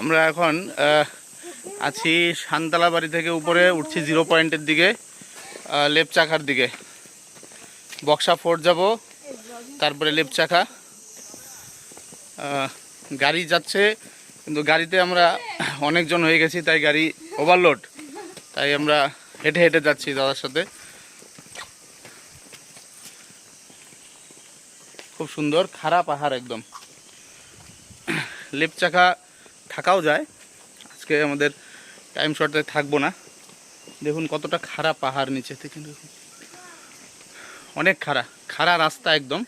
আমরা এখন আছি শান্তালা বাড়ি থেকে উপরে, উঠছি জিরো পয়েন্টের দিকে লেপচাখার দিকে। বক্সা ফোর্ট যাব, তারপরে লেপচাখা। গাড়ি যাচ্ছে, কিন্তু গাড়িতে আমরা অনেকজন হয়ে গেছি, তাই গাড়ি ওভারলোড তাই আমরা হেঁটে হেঁটে যাচ্ছি দাদার সাথে। খুব সুন্দর খারাপ পাহাড় একদম। লেপ চাকা থাকাও যায়। আজকে আমাদের টাইম শর্টে থাকব না। দেখুন কতটা খাড়া পাহাড় নিচে থেকে। দেখুন অনেক খাড়া খাড়া রাস্তা একদম।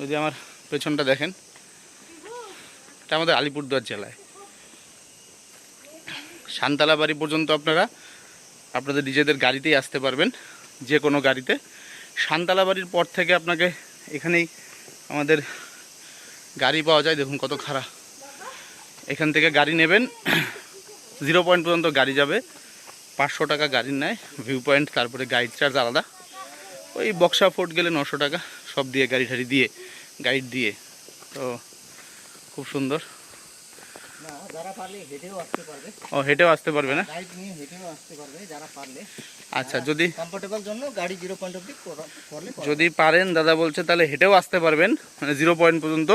যদি আমার পেছনটা দেখেন, এটা আমাদের আলিপুরদুয়ার জেলায়। শান্তালা বাড়ি পর্যন্ত আপনারা, আপনাদের নিজেদের গাড়িতেই আসতে পারবেন যে কোনো গাড়িতে। শান্তালা বাড়ির পর থেকে আপনাকে এখানেই আমাদের গাড়ি পাওয়া যায়। দেখুন কত খারাপ এখান থেকে গাড়ি নেবেন। জিরো পয়েন্ট পর্যন্ত গাড়ি যাবে। পাঁচশো টাকা গাড়ির নেয় ভিউ পয়েন্ট তারপরে গাইড চার্জ আলাদা। ওই বক্সা ফোর্ট গেলে নশো টাকা, সব দিয়ে গাড়ি ঠাড়ি দিয়ে গাইড দিয়ে। তো, খুব সুন্দর। না যারা পারলে হেঁটেও আসতে পারবে। ও হেঁটেও আসতে পারবে না? গাইড নিয়ে হেঁটেও আসতে পারবে যারা পারলে। আচ্ছা যদি কমফোর্টেবল জন্য গাড়ি জিরো পয়েন্ট অব্দি করলে যদি পারেন দাদা বলছে তাহলে হেঁটেও আসতে পারবেন। মানে জিরো পয়েন্ট পর্যন্ত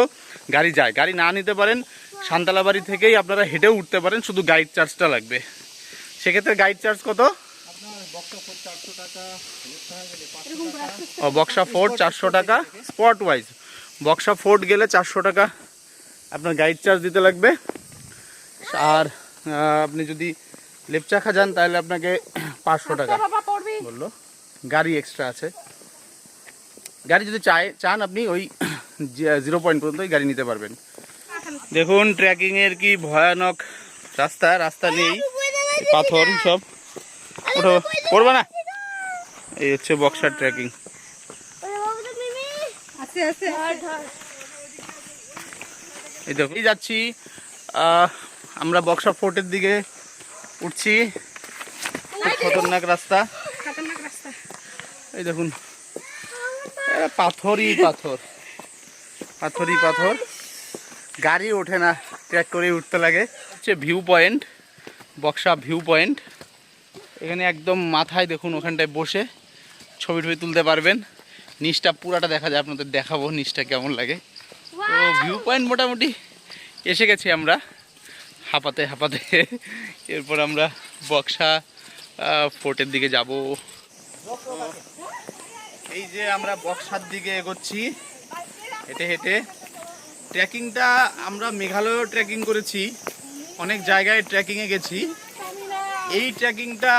গাড়ি যায়। গাড়ি না নিতে পারেন শান্তালাবাড়ি থেকেই আপনারা হেঁটেও উঠতে পারেন শুধু গাইড চার্জটা লাগবে। সেক্ষেত্রে গাইড চার্জ কত? ও বক্সা ফোর্ট চারশো টাকা? স্পট ওয়াইজ বক্সা ফোর্ট গেলে চারশো টাকা। আপনার গাইড চার্জ দিতে লাগবে। আর আপনি যদি লেপচাখা যান তাহলে আপনাকে পাঁচশো টাকা। বলল গাড়ি এক্সট্রা আছে। গাড়ি যদি চায় চান আপনি ওই জিরো পয়েন্ট পর্যন্তই গাড়ি নিতে পারবেন। দেখুন ট্রেকিংয়ের কি ভয়ানক রাস্তা রাস্তা নেই। পাথর সব। ওঠো করবে না। এই হচ্ছে বক্সার ট্রেকিং আছে আছে এই দেখো এই যাচ্ছি আমরা বক্সা ফোর্টের দিকে উঠছি। খতরনাক রাস্তা। এই দেখুন পাথরই পাথর। পাথরই পাথর। গাড়ি ওঠে না ট্র্যাক করে উঠতে লাগে। হচ্ছে view point Buxa view point এখানে একদম মাথায় দেখুন ওখানটায় বসে ছবি টবি তুলতে পারবেন। নিচটা পুরাটা দেখা যায় আপনাদের দেখাবো নিচটা কেমন লাগে। তো ভিউ পয়েন্ট মোটামুটি এসে গেছি আমরা। হাঁপাতে হাঁপাতে এরপর আমরা বক্সা ফোর্টের দিকে যাব। এই যে আমরা বক্সার দিকে এগোচ্ছি, হেঁটে হেঁটে। ট্রেকিংটা আমরা মেঘালয়েও ট্রেকিং করেছি, অনেক জায়গায় ট্রেকিংয়ে গেছি। এই ট্রেকিংটা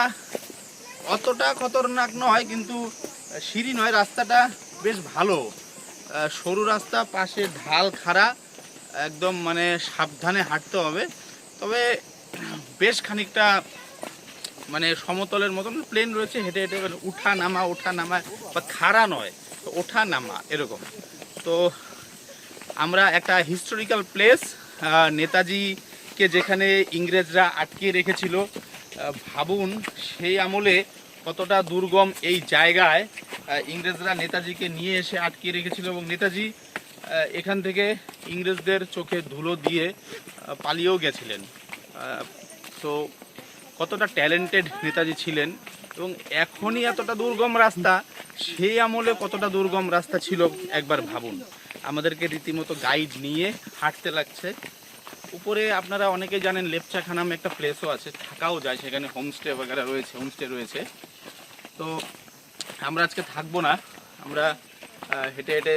অতটা খতরনাক নয়, কিন্তু সিঁড়ি নয়, রাস্তাটা বেশ ভালো। সরু রাস্তা, পাশে ঢাল খাড়া, একদম মানে সাবধানে হাঁটতে হবে। তবে বেশ খানিকটা মানে সমতলের মতন প্লেন রয়েছে, হেঁটে হেঁটে মানে উঠা নামা, ওঠা নামা বা খাড়া নয় ওঠা নামা এরকম। তো আমরা একটা হিস্টোরিক্যাল প্লেস নেতাজিকে যেখানে ইংরেজরা আটকিয়ে রেখেছিল ভাবুন সেই আমলে কতটা দুর্গম এই জায়গায় ইংরেজরা নেতাজিকে নিয়ে এসে আটকিয়ে রেখেছিল এবং নেতাজি এখান থেকে ইংরেজদের চোখে ধুলো দিয়ে পালিয়েও গেছিলেন। তো কতটা ট্যালেন্টেড নেতাজি ছিলেন এবং এখনই এতটা দুর্গম রাস্তা, সেই আমলে কতটা দুর্গম রাস্তা ছিল একবার ভাবুন। আমাদেরকে রীতিমতো গাইড নিয়ে হাঁটতে লাগছে। উপরে আপনারা অনেকে জানেন লেপচাখা নামে একটা প্লেসও আছে থাকাও যায়, সেখানে হোমস্টে বগেরা রয়েছে হোমস্টে রয়েছে। তো আমরা আজকে থাকব না, আমরা হেঁটে হেঁটে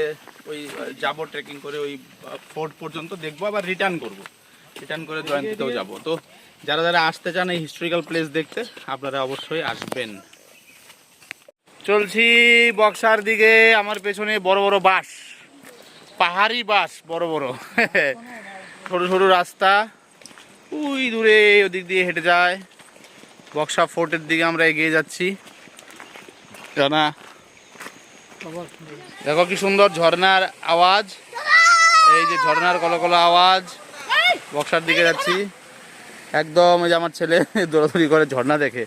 ওই যাব ট্রেকিং করে ওই ফোর্ট পর্যন্ত দেখব, আবার রিটার্ন করব। রিটার্ন করে জয়ন্তীতেও যাব। তো যারা যারা আসতে চান এই হিস্টোরিক্যাল প্লেস দেখতে, আপনারা অবশ্যই আসবেন। চলছি বক্সার দিকে, আমার পেছনে বড় বড় বাস পাহাড়ি বাস বড় বড়। সরু সরু রাস্তা। ওই দূরে, ওদিক দিয়ে হেঁটে যায়। বক্সা ফোর্টের দিকে আমরা এগিয়ে যাচ্ছি। জানা দেখো কি সুন্দর ঝর্ণার আওয়াজ। এই যে ঝর্ণার কলকলো আওয়াজ। বক্সার দিকে যাচ্ছি। একদম ওই যে আমার ছেলে দৌড়াদৌড়ি করে ঝর্ণা দেখে।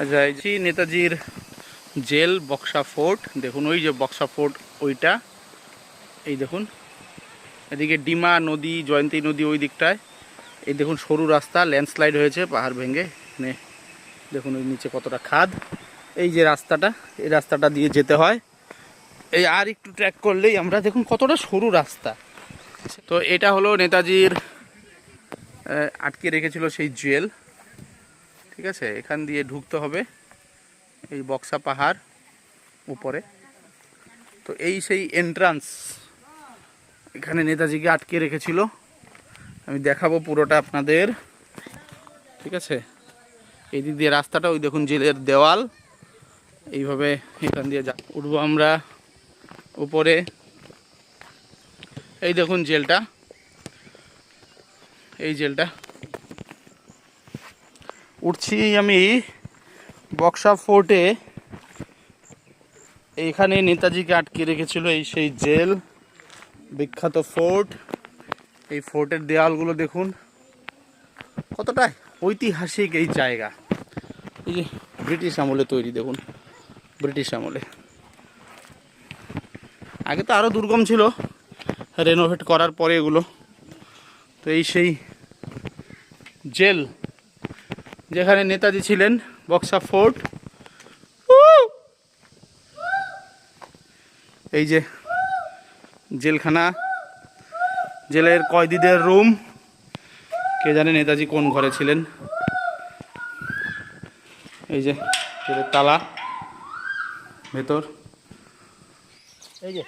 আচ্ছা এই যে নেতাজির জেল বক্সা ফোর্ট। দেখুন, ওই যে বক্সা ফোর্ট, ওইটা। এই দেখুন, এদিকে ডিমা নদী, জয়ন্তী নদী ওই দিকটায়। এই দেখুন, সরু রাস্তা, ল্যান্ডস্লাইড হয়েছে, পাহাড় ভেঙে। এখানে দেখুন ওই নিচে কতটা খাদ। এই যে রাস্তাটা, এই রাস্তাটা দিয়ে যেতে হয়। এই আর একটু ট্র্যাক করলেই আমরা দেখুন কতটা সরু রাস্তা। তো এটা হলো নেতাজির আটকে রেখেছিল সেই জুয়েল। ঠিক আছে? এখান দিয়ে ঢুকতে হবে এই বক্সা পাহাড় উপরে। তো এই সেই এন্ট্রান্স এখানে নেতাজিকে আটকে রেখেছিল। আমি দেখাবো পুরোটা আপনাদের। ঠিক আছে? এই দিক দিয়ে রাস্তাটা, ওই দেখুন জেলের দেওয়াল। এইভাবে এখান দিয়ে যা, উঠবো আমরা উপরে। এই দেখুন জেলটা। এই জেলটা। উঠছি আমি বক্সা ফোর্টে। এইখানে নেতাজিকে আটকে রেখেছিল এই সেই জেল, বিখ্যাত ফোর্ট। এই ফোর্টের দেওয়ালগুলো দেখুন। কতটা ঐতিহাসিক এই জায়গা। এই যে ব্রিটিশ আমলে তৈরি, দেখুন। ব্রিটিশ আমলে। আগে তো আরও দুর্গম ছিল রেনোভেট করার পরে এগুলো। তো এই সেই জেল, যেখানে নেতাজি ছিলেন, বক্সা ফোর্ট! এই যে জেলখানা, জেলের কয়েদিদের রুম। কে জানে নেতাজি কোন ঘরে ছিলেন? এই যে তালা ভেতর। এই যে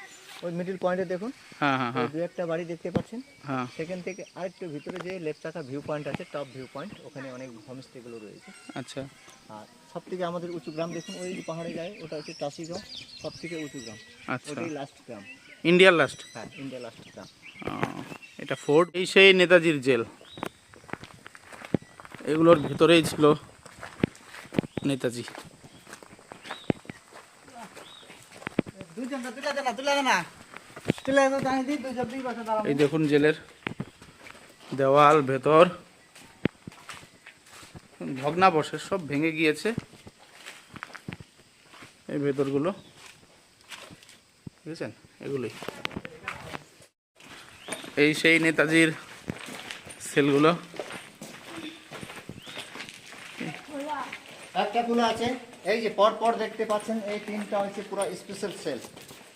ওই মিডিল পয়েন্টে দেখুন। হ্যাঁ হ্যাঁ হ্যাঁ। দু একটা বাড়ি দেখতে পাচ্ছেন। হ্যাঁ। সেখান থেকে আরেকটু ভিতরে যে লেফট ভিউ পয়েন্ট আছে টপ ভিউ পয়েন্ট ওখানে অনেক হোমস্টেগুলো রয়েছে। আচ্ছা। আর সব থেকে আমাদের উঁচু গ্রাম দেখুন ওই যে পাহাড়ে যায় ওটা হচ্ছে টাসি গ্রাম সব থেকে উঁচু গ্রাম। আচ্ছা। ওটাই লাস্ট গ্রাম। ইন্ডিয়ার লাস্ট হ্যাঁ ইন্ডিয়া লাস্ট গ্রাম। এটা ফোর্ট এই সেই নেতাজির জেল। এগুলোর ভেতরেই ছিল নেতাজি। এই দেখুন জেলের দেওয়াল, ভেতর। ভগ্নাবশেষ সব ভেঙে গিয়েছে এই ভেতরগুলো। বুঝেছেন? এগুলোই। এই সেই নেতাজির সেলগুলো। একটা খোলা আছে, এই যে পর পর দেখতে পাচ্ছেন, এই তিনটা হচ্ছে পুরো স্পেশাল সেল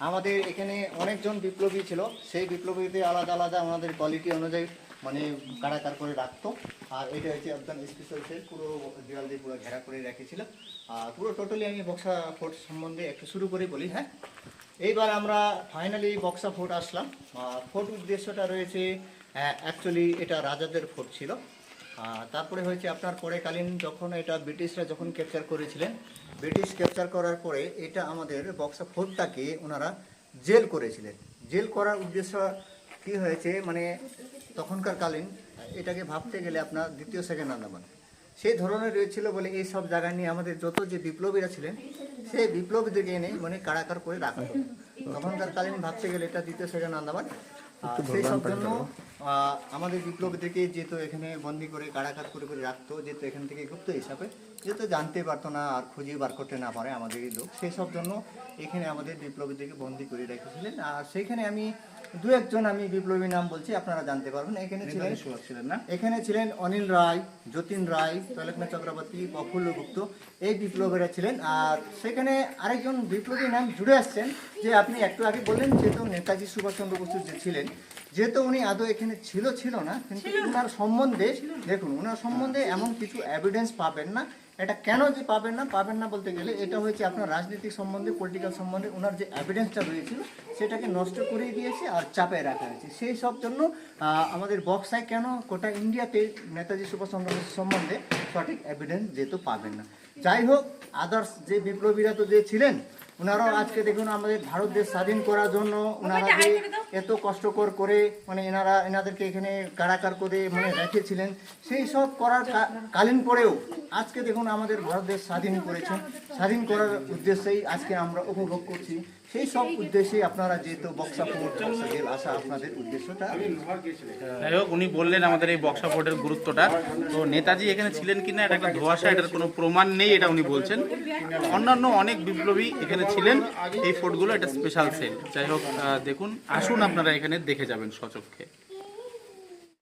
আমাদের এখানে অনেকজন বিপ্লবী ছিল, সেই বিপ্লবীতে আলাদা আলাদা আমাদের কোয়ালিটি অনুযায়ী মানে কারাকার করে রাখতো। আর এটা হচ্ছে একদম স্পেশাল সেল পুরো দেওয়াল দিয়ে পুরো ঘেরা করে রেখেছিল। আর পুরো টোটালি আমি বক্সা ফোর্ট সম্বন্ধে একটু শুরু করে বলি হ্যাঁ? এইবার আমরা ফাইনালি বক্সা ফোর্ট আসলাম। ফোর্ট উদ্দেশ্যটা রয়েছে অ্যাকচুয়ালি এটা রাজাদের ফোর্ট ছিল। তারপরে হয়েছে আপনার পরেকালীন যখন এটা ব্রিটিশরা যখন ক্যাপচার করেছিলেন, ব্রিটিশ ক্যাপচার করার পরে এটা আমাদের বক্সা ফোর্টটাকে ওনারা জেল করেছিলেন। জেল করার উদ্দেশ্য কি হয়েছে? মানে তখনকার কালীন, এটাকে ভাবতে গেলে আপনার দ্বিতীয় সেকেন্ড আন্দামান সেই ধরনের রয়েছিল বলে এই সব জায়গা নিয়ে আমাদের যত যে বিপ্লবীরা ছিলেন, সেই বিপ্লবীদেরকে এনে মানে কারাকার করে রাখা তখনকার কালীন ভাবতে গেলে এটা দ্বিতীয় সেকেন্ড আন্দামান সেই সব জন্য আহ, আমাদের বিপ্লবীদেরকে যেহেতু এখানে বন্দি করে কারাকার করে করে রাখতো যেহেতু এখান থেকে গুপ্ত হিসাবে যেহেতু জানতে পারতো না আর খুঁজে বার করতে না পারে আমাদের এই লোক। সেই সব জন্য এখানে আমাদের বিপ্লবীদেরকে বন্দি করে রেখেছিলেন। আর সেইখানে আমি দু একজন আমি বিপ্লবী নাম বলছি আপনারা জানতে পারবেন। এখানে ছিলেন ছিলেন না? এখানে ছিলেন অনিল রায় যতীন রায় তৈলকনাথ চক্রবর্তী প্রফুল্ল গুপ্ত এই বিপ্লবীরা ছিলেন। আর সেখানে আরেকজন বিপ্লবী নাম জুড়ে আসছেন যে আপনি একটু আগে বললেন যেহেতু নেতাজি সুভাষচন্দ্র বসু যে ছিলেন যেহেতু উনি আদৌ এখানে ছিল ছিল না কিন্তু ওনার সম্বন্ধে দেখুন ওনার সম্বন্ধে এমন কিছু এভিডেন্স পাবেন না। এটা কেন যে পাবেন না পাবেন না বলতে গেলে এটা হয়েছে আপনার রাজনীতিক সম্বন্ধে পলিটিক্যাল সম্বন্ধে ওনার যে এভিডেন্সটা রয়েছিল সেটাকে নষ্ট করে দিয়েছে আর চাপে রাখা হয়েছে। সেই সব জন্য আমাদের বক্সায় কেন গোটা ইন্ডিয়াতে নেতাজি সুভাষচন্দ্র বসু সম্বন্ধে সঠিক এভিডেন্স যেহেতু পাবেন না। যাই হোক আদার্স যে বিপ্লবীরা তো যে ছিলেন ওনারাও আজকে দেখুন আমাদের ভারত দেশ স্বাধীন করার জন্য ওনারা যে এত কষ্টকর করে মানে এনারা এনাদেরকে এখানে কারাকার করে মানে রেখেছিলেন সেই সব করার কালীন পরেও আজকে দেখুন আমাদের ভারত দেশ স্বাধীন করেছেন। স্বাধীন করার উদ্দেশ্যেই আজকে আমরা উপভোগ করছি। সেই সব উদ্দেশ্যে আপনারা যেহেতু বক্সা ফোর্ট আসা আপনাদের উদ্দেশ্যটা। যাই হোক, উনি বললেন আমাদের এই বক্সা ফোর্ডের গুরুত্বটা। তো নেতাজি এখানে ছিলেন কিনা, এটা একটা ধোয়াশা, এটার কোনো প্রমাণ নেই, এটা উনি বলছেন। অন্যান্য অনেক বিপ্লবী এখানে ছিলেন, এই ফোর্টগুলো এটা স্পেশাল সেল যাই হোক দেখুন, আসুন আপনারা এখানে দেখে যাবেন সচক্ষে